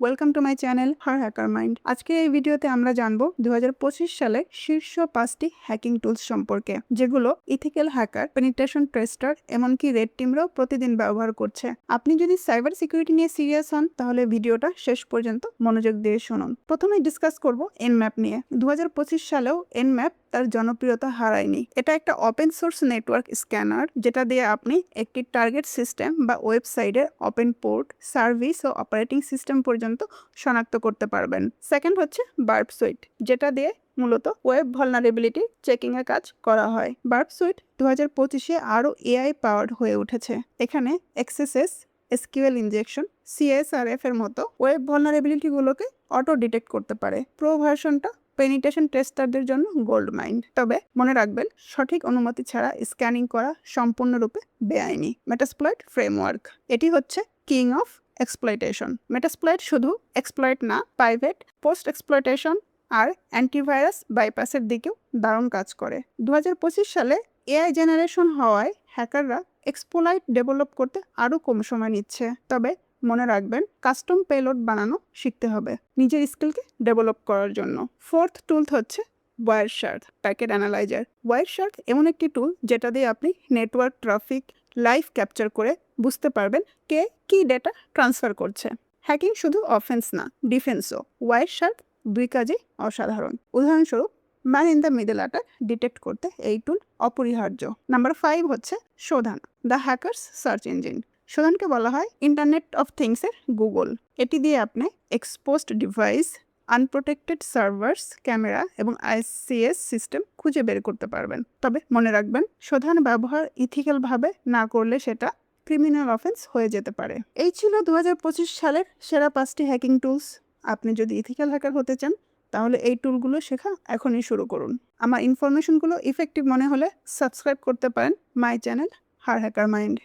Welcome to my channel her hacker mind আজকে এই ভিডিওতে আমরা জানব দু হাজার পঁচিশ সালে শীর্ষ পাঁচটি হ্যাকিং টুলস সম্পর্কে, যেগুলো ইথিক্যাল হ্যাকার পেনিট্রেশন টেস্টার এমনকি রেড টিমরাও প্রতিদিন ব্যবহার করছে। আপনি যদি সাইবার সিকিউরিটি নিয়ে সিরিয়াস হন, তাহলে ভিডিওটা শেষ পর্যন্ত মনোযোগ দিয়ে শুনুন। প্রথমে ডিসকাস করব এনম্যাপ নিয়ে। দু হাজার পঁচিশ সালেও এনম্যাপ তার জনপ্রিয়তা হারায়নি। এটা একটা ওপেন সোর্স নেটওয়ার্ক স্ক্যানার যেটা দিয়ে আপনি একটি টার্গেট সিস্টেম বা ওয়েবসাইটের ওপেন পোর্ট সার্ভিস ও অপারেটিং সিস্টেম পর্যন্ত শনাক্ত করতে পারবেন। সেকেন্ড হচ্ছে বার্ব সুইট যেটা দিয়ে মূলত ওয়েব ভলনারেবিলিটি চেকিং এর কাজ করা হয়। বার্ব সুইট দু হাজার পঁচিশে আরও এআই পাওয়ার্ড হয়ে উঠেছে। এখানে এক্সেসেস এসকিউএল ইনজেকশন সিএসআরএফ এর মতো ওয়েব ভলনারেবিলিটিগুলোকে অটো ডিটেক্ট করতে পারে। প্রো ভার্সনটা পেনিটেশন টেস্টারদের জন্য গোল্ড মাইন্ড তবে মনে রাখবেন, সঠিক অনুমতি ছাড়া স্ক্যানিং করা সম্পূর্ণরূপে বেআইনি। মেটাসপ্লয়েট ফ্রেমওয়ার্ক এটি হচ্ছে কিং অফ এক্সপ্লয়টেশন মেটাসপ্লয়েট শুধু এক্সপ্লয়েট না প্রাইভেট পোস্ট এক্সপ্লয়টেশন আর অ্যান্টিভাইরাস বাইপাসের দিকেও দারুণ কাজ করে। দু হাজার পঁচিশ সালে এআই জেনারেশন হওয়ায় হ্যাকাররা এক্সপোলাইট ডেভেলপ করতে আরও কম সময় নিচ্ছে। তবে মনে রাখবেন কাস্টম পেলোড বানানো শিখতে হবে নিজের স্কিলকে ডেভেলপ করার জন্য। ফোর্থ টুল হচ্ছে Wireshark packet analyser Wireshark এমন একটি টুল যেটা দিয়ে আপনি নেটওয়ার্ক ট্রাফিক লাইভ ক্যাপচার করে বুঝতে পারবেন কে কী ডেটা ট্রান্সফার করছে। হ্যাকিং শুধু অফেন্স না ডিফেন্সও ওয়ার শার্ট দুই কাজেই অসাধারণ। উদাহরণস্বরূপ man in the middle attack detect করতে এই টুল অপরিহার্য। নাম্বার ফাইভ হচ্ছে Shodan the hackers search engine শোধানকে বলা হয় ইন্টারনেট অফ থিংসের গুগল এটি দিয়ে আপনি exposed device unprotected servers camera এবং আইসিএস সিস্টেম খুঁজে বের করতে পারবেন। তবে মনে রাখবেন শোধান ব্যবহার ইথিক্যালভাবে না করলে সেটা ক্রিমিনাল অফেন্স হয়ে যেতে পারে। এই ছিল দু হাজার পঁচিশ সালের সেরা পাঁচটি হ্যাকিং টুলস আপনি যদি ইথিক্যাল হ্যাকার হতে চান, তাহলে এই টুলগুলো শেখা এখনই শুরু করুন। আমার ইনফরমেশনগুলো ইফেক্টিভ মনে হলে সাবস্ক্রাইব করতে পারেন। My channel her hacker mind